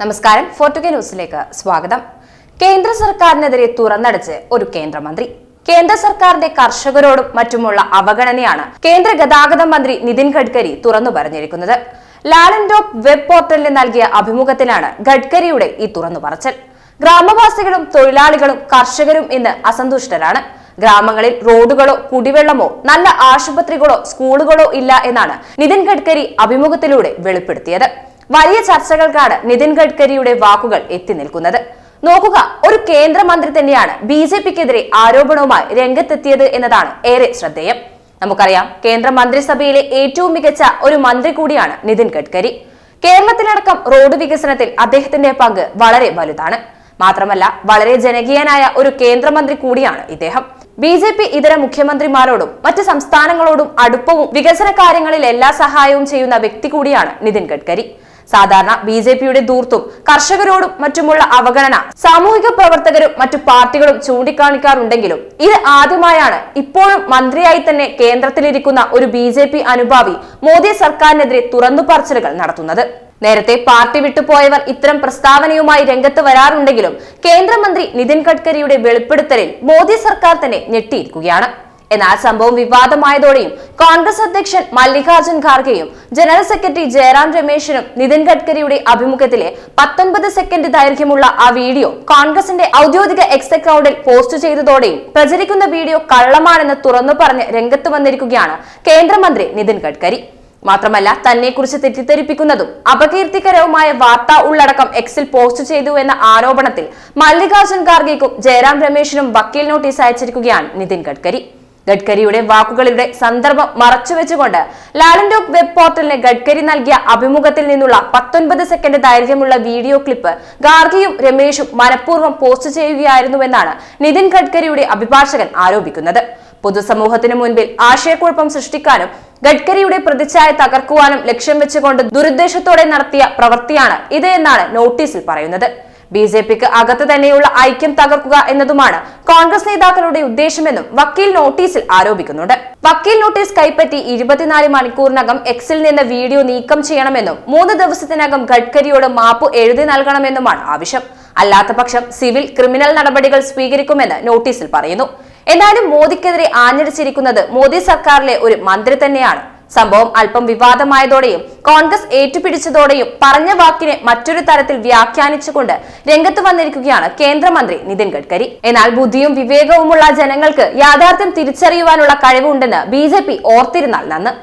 നമസ്കാരം. ഫോർട്ടുഗെ ന്യൂസിലേക്ക് സ്വാഗതം. കേന്ദ്ര സർക്കാരിനെതിരെ തുറന്നടിച്ച് ഒരു കേന്ദ്രമന്ത്രി. കേന്ദ്ര സർക്കാരിന്റെ കർഷകരോടും മറ്റുമുള്ള അവഗണനയാണ് കേന്ദ്ര ഗതാഗത മന്ത്രി നിതിൻ ഗഡ്കരി തുറന്നു പറഞ്ഞിരിക്കുന്നത്. ലാലൻ ടോപ്പ് വെബ് പോർട്ടലിന് നൽകിയ അഭിമുഖത്തിലാണ് ഗഡ്കരിയുടെ ഈ തുറന്നു പറച്ചൽ. ഗ്രാമവാസികളും തൊഴിലാളികളും കർഷകരും ഇന്ന് അസന്തുഷ്ടരാണ്. ഗ്രാമങ്ങളിൽ റോഡുകളോ കുടിവെള്ളമോ നല്ല ആശുപത്രികളോ സ്കൂളുകളോ ഇല്ല എന്നാണ് നിതിൻ ഗഡ്കരി അഭിമുഖത്തിലൂടെ വെളിപ്പെടുത്തിയത്. വലിയ ചർച്ചകൾക്കാണ് നിതിൻ ഗഡ്കരിയുടെ വാക്കുകൾ എത്തി നിൽക്കുന്നത്. നോക്കുക ഒരു കേന്ദ്രമന്ത്രി തന്നെയാണ് ബി ജെ പിക്കെതിരെ ആരോപണവുമായി രംഗത്തെത്തിയത് എന്നതാണ് ഏറെ ശ്രദ്ധേയം. നമുക്കറിയാം കേന്ദ്ര മന്ത്രിസഭയിലെ ഏറ്റവും മികച്ച ഒരു മന്ത്രി കൂടിയാണ് നിതിൻ ഗഡ്കരി. കേരളത്തിലടക്കം റോഡ് വികസനത്തിൽ അദ്ദേഹത്തിന്റെ പങ്ക് വളരെ വലുതാണ്. മാത്രമല്ല വളരെ ജനകീയനായ ഒരു കേന്ദ്രമന്ത്രി കൂടിയാണ് ഇദ്ദേഹം. ബി ജെ പി ഇതര മുഖ്യമന്ത്രിമാരോടും മറ്റ് സംസ്ഥാനങ്ങളോടും അടുപ്പവും വികസന കാര്യങ്ങളിൽ എല്ലാ സഹായവും ചെയ്യുന്ന വ്യക്തി കൂടിയാണ് നിതിൻ ഗഡ്കരി. സാധാരണ ബി ജെ പിയുടെ ധൂർത്തും കർഷകരോടും മറ്റുമുള്ള അവഗണന സാമൂഹിക പ്രവർത്തകരും മറ്റു പാർട്ടികളും ചൂണ്ടിക്കാണിക്കാറുണ്ടെങ്കിലും ഇത് ആദ്യമായാണ് ഇപ്പോഴും മന്ത്രിയായി തന്നെ കേന്ദ്രത്തിലിരിക്കുന്ന ഒരു ബി ജെ പി അനുഭാവി മോദി സർക്കാരിനെതിരെ തുറന്നു പറച്ചിലുകൾ നടത്തുന്നത്. നേരത്തെ പാർട്ടി വിട്ടുപോയവർ ഇത്തരം പ്രസ്താവനയുമായി രംഗത്ത് വരാറുണ്ടെങ്കിലും കേന്ദ്രമന്ത്രി നിതിൻ ഗഡ്കരിയുടെ വെളിപ്പെടുത്തലിൽ മോദി സർക്കാർ തന്നെ ഞെട്ടിയിരിക്കുകയാണ്. എന്നാൽ സംഭവം വിവാദമായതോടെയും കോൺഗ്രസ് അധ്യക്ഷൻ മല്ലികാർജുൻ ഖാർഗെയും ജനറൽ സെക്രട്ടറി ജയറാം രമേശിനും നിതിൻ ഗഡ്കരിയുടെ അഭിമുഖത്തിലെ പത്തൊൻപത് സെക്കൻഡ് ദൈർഘ്യമുള്ള ആ വീഡിയോ കോൺഗ്രസിന്റെ ഔദ്യോഗിക എക്സ് അക്കൗണ്ടിൽ പോസ്റ്റ് ചെയ്തതോടെയും പ്രചരിക്കുന്ന വീഡിയോ കള്ളമാണെന്ന് തുറന്നു പറഞ്ഞ് രംഗത്ത് വന്നിരിക്കുകയാണ് കേന്ദ്രമന്ത്രി നിതിൻ ഗഡ്കരി. മാത്രമല്ല തന്നെക്കുറിച്ച് തെറ്റിദ്ധരിപ്പിക്കുന്നതും അപകീർത്തികരവുമായ വാർത്താ ഉള്ളടക്കം എക്സിൽ പോസ്റ്റ് ചെയ്തു എന്ന ആരോപണത്തിൽ മല്ലികാർജുൻ ഖാർഗെക്കും ജയറാം രമേശിനും വക്കീൽ നോട്ടീസ് അയച്ചിരിക്കുകയാണ് നിതിൻ ഗഡ്കരി. ഗഡ്കരിയുടെ വാക്കുകളുടെ സന്ദർഭം മറച്ചുവെച്ചുകൊണ്ട് ലാലൻഡോക് വെബ് പോർട്ടലിന് ഗഡ്കരി നൽകിയ അഭിമുഖത്തിൽ നിന്നുള്ള പത്തൊൻപത് സെക്കൻഡ് ദൈർഘ്യമുള്ള വീഡിയോ ക്ലിപ്പ് ഗാർഗിയും രമേഷും മനഃപൂർവം പോസ്റ്റ് ചെയ്യുകയായിരുന്നുവെന്നാണ് നിതിൻ ഗഡ്കരിയുടെ അഭിഭാഷകൻ ആരോപിക്കുന്നത്. പൊതുസമൂഹത്തിനു മുൻപിൽ ആശയക്കുഴപ്പം സൃഷ്ടിക്കാനും ഗഡ്കരിയുടെ പ്രതിച്ഛായ തകർക്കുവാനും ലക്ഷ്യം വെച്ചുകൊണ്ട് ദുരുദ്ദേശത്തോടെ നടത്തിയ പ്രവൃത്തിയാണ് ഇത് എന്നാണ് നോട്ടീസിൽ പറയുന്നത്. ബി ജെ പിക്ക് അകത്ത് തന്നെയുള്ള ഐക്യം തകർക്കുക എന്നതുമാണ് കോൺഗ്രസ് നേതാക്കളുടെ ഉദ്ദേശമെന്നും വക്കീൽ നോട്ടീസിൽ ആരോപിക്കുന്നുണ്ട്. വക്കീൽ നോട്ടീസ് കൈപ്പറ്റി ഇരുപത്തിനാല് മണിക്കൂറിനകം എക്സിൽ നിന്ന് വീഡിയോ നീക്കം ചെയ്യണമെന്നും മൂന്ന് ദിവസത്തിനകം ഗഡ്കരിയോട് മാപ്പ് എഴുതി നൽകണമെന്നുമാണ് ആവശ്യം. അല്ലാത്ത പക്ഷം സിവിൽ ക്രിമിനൽ നടപടികൾ സ്വീകരിക്കുമെന്ന് നോട്ടീസിൽ പറയുന്നു. എന്നാലും മോദിക്കെതിരെ ആഞ്ഞടിച്ചിരിക്കുന്നത് മോദി സർക്കാരിലെ ഒരു മന്ത്രി തന്നെയാണ്. സംഭവം അല്പം വിവാദമായതോടെയും കോൺഗ്രസ് ഏറ്റുപിടിച്ചതോടെയും പറഞ്ഞ വാക്കിനെ മറ്റൊരു തരത്തിൽ വ്യാഖ്യാനിച്ചുകൊണ്ട് രംഗത്ത് വന്നിരിക്കുകയാണ് കേന്ദ്രമന്ത്രി നിതിൻ ഗഡ്കരി. എന്നാൽ ബുദ്ധിയും വിവേകവുമുള്ള ജനങ്ങൾക്ക് യാഥാർത്ഥ്യം തിരിച്ചറിയുവാനുള്ള കഴിവുണ്ടെന്ന് ബി ഓർത്തിരുന്നാൽ നന്ന്.